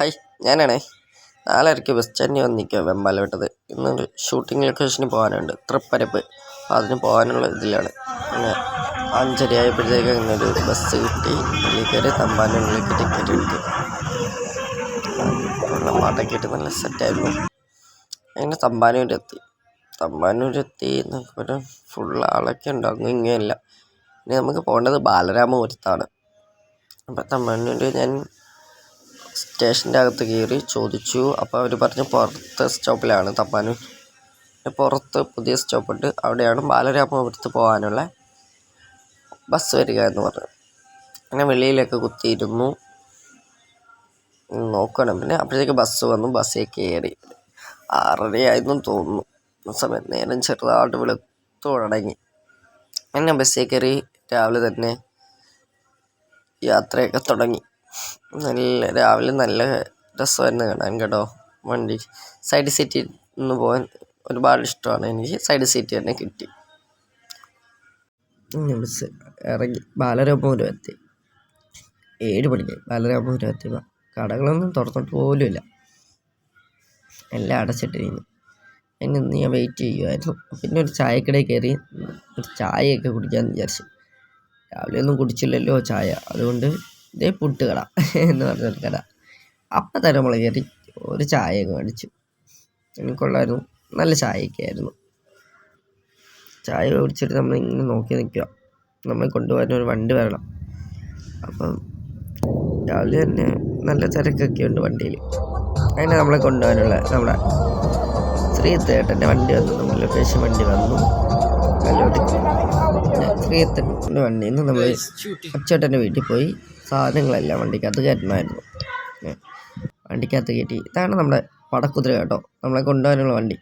Hi ഞാനാണേ. നാലരയ്ക്ക് bus സ്റ്റാൻഡിൽ വന്ന് നിൽക്കുക വെമ്പാലോട്ടത് ഇന്നൊരു ഷൂട്ടിംഗ് ലൊക്കേഷന് പോകാനുണ്ട്. തൃപ്പരപ്പ്. അതിന് പോകാനുള്ള ഇതിലാണ്. പിന്നെ അഞ്ചര ആയപ്പോഴത്തേക്ക് ഇങ്ങനൊരു ബസ് കിട്ടി. ഉള്ളിൽ തമ്പാനുള്ളിലേക്ക് ടിക്കറ്റ് എടുത്തു. നല്ല പാട്ടൊക്കെ ഇട്ട് നല്ല സെറ്റായിരുന്നു അങ്ങനെ തമ്പാനൂരെത്തി. തമ്പാനൂരെത്തി നോക്കുമ്പോൾ ഫുൾ ആളൊക്കെ ഉണ്ടാകും ഇങ്ങനെയല്ല. ഇനി നമുക്ക് പോകേണ്ടത് ബാലരാമപുരത്താണ്. അപ്പം തമ്പാനൂർ ഞാൻ സ്റ്റേഷന്റെ അകത്ത് കയറി ചോദിച്ചു. അപ്പോൾ അവർ പറഞ്ഞു പുറത്തെ സ്റ്റോപ്പിലാണ് തമ്പാനൂർ. പുറത്ത് പുതിയ സ്റ്റോപ്പുണ്ട്. അവിടെയാണ് ബാലരാമപുരത്ത് പോകാനുള്ള ബസ് വരിക എന്ന് പറഞ്ഞു. അങ്ങനെ വെളിയിലൊക്കെ കുത്തിയിരുന്നു. നോക്കണം. പിന്നെ അപ്പോഴത്തേക്ക് ബസ് വന്നു. ബസ്സിൽ കയറി. ആറരയായിരുന്നു തോന്നുന്നു. സമയം നേരം ചെറുതായിട്ട് വെളുത്തു തുടങ്ങി അങ്ങനെ ബസ്സിൽ കയറി രാവിലെ തന്നെ യാത്രയൊക്കെ തുടങ്ങി. നല്ല രാവിലെ നല്ല രസമായിരുന്നു കാണാൻ കേട്ടോ. വണ്ടി സൈഡ് സീറ്റിൽ നിന്ന് പോകാൻ ഒരുപാട് ഇഷ്ടമാണ് എനിക്ക്. സൈഡ് സീറ്റ് തന്നെ കിട്ടി. ബസ് ഇറങ്ങി. ബാലരാമപുരം എത്തി ഏഴ് മണിക്ക് ബാലരാമപുരം എത്തി കടകളൊന്നും തുറന്നിട്ട് പോലുമില്ല. എല്ലാം അടച്ചിട്ടിരുന്നു അതിന് ഇന്ന് ഞാൻ വെയിറ്റ് ചെയ്യുമായിരുന്നു പിന്നെ ഒരു ചായക്കടയിൽ കയറി ഒരു ചായയൊക്കെ കുടിക്കാമെന്ന് വിചാരിച്ചു. രാവിലെ ഒന്നും കുടിച്ചില്ലല്ലോ ചായ. അതുകൊണ്ട് ഇതേ പുട്ടുകട എന്ന് പറഞ്ഞൊരു കട. അപ്പം തന്നെ നമ്മൾ കയറി ഒരു ചായയൊക്കെ മേടിച്ചു. എനിക്കുള്ളായിരുന്നു നല്ല ചായയൊക്കെ ചായ കുടിച്ചിട്ട് നമ്മൾ ഇങ്ങനെ നോക്കി നിൽക്കുക നമ്മൾ കൊണ്ടുപോകാൻ ഒരു വണ്ടി വരണം. അപ്പം രാവിലെ തന്നെ നല്ല തിരക്കൊക്കെ ഉണ്ട് വണ്ടിയിൽ. അതിനെ നമ്മളെ കൊണ്ടുപോകാനുള്ള നമ്മുടെ ശ്രീ തേട്ടന്റെ വണ്ടി വന്നു. നമ്മുടെ ലൊക്കേഷൻ വണ്ടി വന്നു. കല്ലോട്ട് ശ്രീയത്തന്റെ വണ്ടിയിൽ നിന്ന് നമ്മൾ അച്ചേട്ടന്റെ വീട്ടിൽ പോയി സാധനങ്ങളെല്ലാം വണ്ടിക്കകത്ത് കയറ്റണമായിരുന്നു വണ്ടിക്കകത്ത് കയറ്റി. ഇതാണ് നമ്മുടെ പടക്കുതിര കേട്ടോ. നമ്മളെ കൊണ്ടുപോകാനുള്ള വണ്ടി.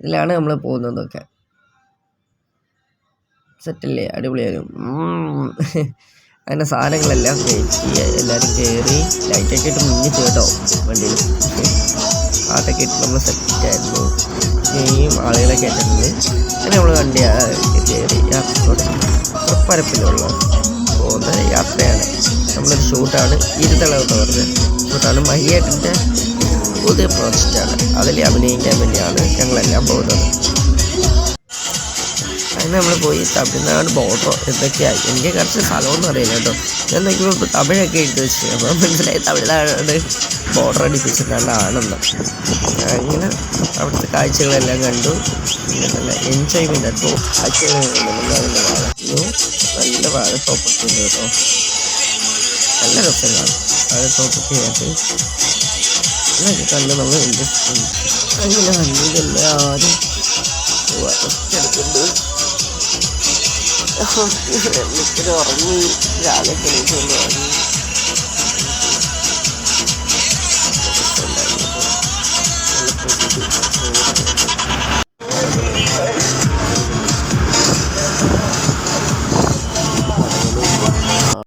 ഇതിലാണ് നമ്മൾ പോകുന്നതൊക്കെ. സെറ്റല്ലേ? അടിപൊളിയായിരുന്നു. അങ്ങനെ സാധനങ്ങളെല്ലാം കയറ്റി എല്ലാവരും കയറി ലൈറ്റൊക്കെ ഇട്ട് മുങ്ങിച്ചു കേട്ടോ വണ്ടിയിൽ. പാട്ടൊക്കെ ഇട്ട് നമ്മൾ സെറ്റായിരുന്നു ഇനിയും ആളുകളെ കയറ്റുന്നത് അങ്ങനെ നമ്മൾ വണ്ടി കയറി യാത്ര തുടങ്ങി പരപ്പിലുള്ള പോകുന്ന യാത്രയാണ്. നമ്മളൊരു ഷൂട്ടാണ്. ഇരുതളവെന്ന് പറഞ്ഞത് പറഞ്ഞ ഷൂട്ടാണ്. മഹിയേട്ടന്റെ പുതിയ പ്രോജക്റ്റാണ് അതിൽ അഭിനയിക്കാൻ വേണ്ടിയാണ് ഞങ്ങളെല്ലാം പോകുന്നത്. അങ്ങനെ നമ്മൾ പോയി തമിഴ്നാട് ബോർഡറോ എന്തൊക്കെയായി? എനിക്ക് കുറച്ച് സ്ഥലമൊന്നും അറിയില്ല കേട്ടോ. ഞാൻ എന്തെങ്കിലും ഇപ്പോൾ തമിഴൊക്കെ എഴുതി വെച്ചു അപ്പോൾ മനസ്സിലായി തമിഴ്നാട് ബോർഡർ അടിപ്പിച്ചിട്ടുള്ളതാണെന്ന് അങ്ങനെ അവിടുത്തെ കാഴ്ചകളെല്ലാം കണ്ടു. നല്ല എൻജോയ്മെന്റ് അപ്പോൾ കാഴ്ചകൾ നല്ല വാഴ നല്ല ഉണ്ട് കേട്ടോ. നല്ല രസം കാണും വാഴത്തോപ്പൊക്കെ ആയിട്ട്. എന്നൊക്കെ കണ്ട് നമ്മൾ ഇൻട്രസ്റ്റ് അങ്ങനെ വണ്ടിയിലെല്ലാവരും എടുക്കുന്നുണ്ട് ഉറങ്ങി രാവിലെ എണീറ്റ് വന്ന് ഉറങ്ങി